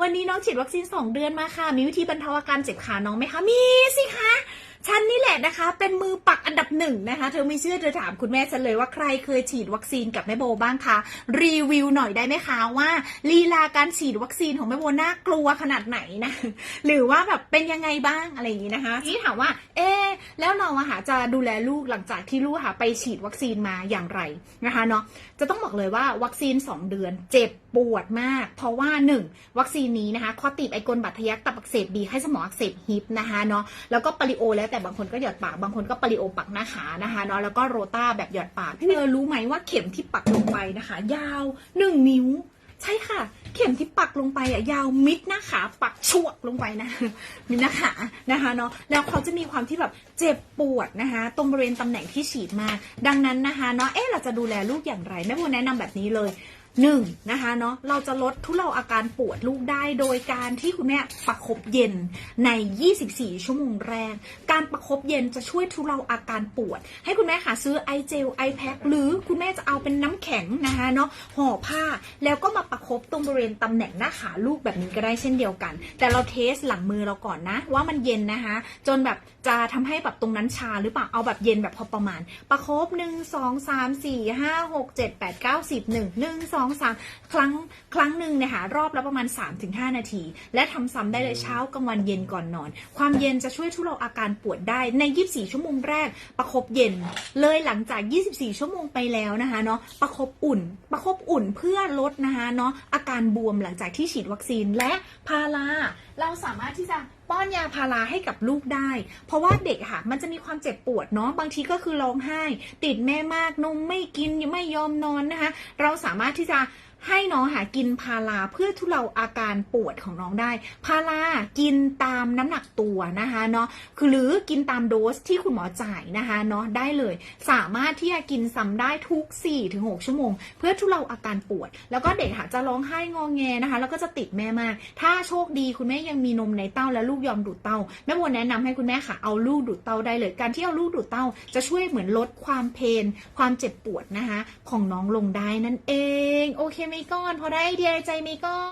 วันนี้น้องฉีดวัคซีน 2 เดือนมาค่ะ มีวิธีบรรเทาอาการเจ็บขาน้องไหมคะ มีสิคะ ฉันนี่แหละนะคะ เป็นมือปักอันดับหนึ่งนะคะ เธอไม่เชื่อเธอถามคุณแม่ฉันเลยว่าใครเคยฉีดวัคซีนกับแม่โบบ้างคะรีวิวหน่อยได้ไหมคะว่าลีลาการฉีดวัคซีนของแม่โบน่ากลัวขนาดไหนนะหรือว่าแบบเป็นยังไงบ้างอะไรอย่างนี้นะคะที่ถามว่า เอ๊แล้วเราอะค่ะจะดูแลลูกหลังจากที่ลูกค่ะไปฉีดวัคซีนมาอย่างไรนะคะเนาะจะต้องบอกเลยว่าวัคซีน 2 เดือนเจ็บปวดมาก เพราะว่า 1 วัคซีนนี้นะคะคอติดไอกลบัตทะยักตับอักเสบบีให้สมองอักเสบฮิปนะคะเนาะแล้วก็ปริโอแล้วแต่บางคนก็หยอดปากบางคนก็ปริโอปักหน้าขานะคะเนาะแล้วก็โรต้าแบบหยอดปากพี่เนยรู้ไหมว่าเข็มที่ปักลงไปนะคะ ยาว1นิ้ว ใช่ค่ะ เข็มที่ปักลงไปอะยาวมิดหน้าขาปักชวกลงไปนะมิดหน้าขานะคะเนาะแล้วเขาจะมีความที่แบบเจ็บปวดนะคะ ตรงบริเวณตำแหน่งที่ฉีดมา ดังนั้นนะคะเนาะเอ๊ะเราจะดูแลลูกอย่างไรแม่โบแนะนำแบบนี้เลย หนึ่งนะคะเนาะเราจะลดทุเลาอาการปวดลูกได้โดยการที่คุณแม่ประคบเย็นใน 24 ชั่วโมงแรก การประคบเย็นจะช่วยทุเลาอาการปวด ให้คุณแม่หาซื้อไอเจลไอแพ็คหรือคุณแม่จะ เอาเป็นน้ำแข็งนะคะเนาะห่อผ้าแล้วก็มาประคบตรงบริเวณตำแหน่งหน้าขาลูกแบบนี้ก็ได้เช่นเดียวกัน แต่เราเทสหลังมือเราก่อนนะ ว่ามันเย็นนะคะ จนแบบจะทำให้แบบตรงนั้นชาหรือเปล่าเอาแบบเย็นแบบพอประมาณ ประคบหนึ่งสองสามสี่ห้าหกเจ็ดแปดเก้าสิบหนึ่งหนึ่งสองสามครั้งครั้งหนึ่งเนี่ยค่ะรอบละประมาณ3-5นาที และทำซ้ำได้เลยเช้ากลางวันเย็นก่อนนอน ความเย็นจะช่วยทุเลาอาการปวดได้ใน 24 ชั่วโมงแรก ประคบเย็นเลยหลังจาก 24 ชั่วโมงไปแล้วนะคะเนาะประคบอุ่น ประคบอุ่นเพื่อลดนะคะเนาะอาการบวมหลังจากที่ฉีดวัคซีนและพาราเราสามารถที่จะป้อนยาพาราให้กับลูกได้ เพราะว่าเด็กค่ะ มันจะมีความเจ็บปวดเนาะ บางทีก็คือร้องไห้ ติดแม่มาก นมไม่กิน ไม่ยอมนอนนะคะ เราสามารถที่จะ ให้น้องหากินพาราเพื่อทุเลาอาการปวดของน้องได้ พารากินตามน้ำหนักตัวนะคะเนาะคือหรือกินตามโดสที่คุณหมอจ่ายนะคะเนาะได้เลย สามารถที่จะกินซ้ำได้ทุก 4-6 ชั่วโมง เพื่อทุเลาอาการปวด แล้วก็เด็กค่ะจะร้องไห้งองแงนะคะ แล้วก็จะติดแม่มาก ถ้าโชคดีคุณแม่ยังมีนมในเต้าและลูกยอมดูดเต้าแม่บัวแนะนำให้คุณแม่ค่ะเอาลูกดูดเต้าได้เลย การที่เอาลูกดูดเต้าจะช่วยเหมือนลดความเพนความเจ็บปวดนะคะของน้องลงได้นั่นเองโอเคมก้อน พอได้ไอเดียใจไหมก้อน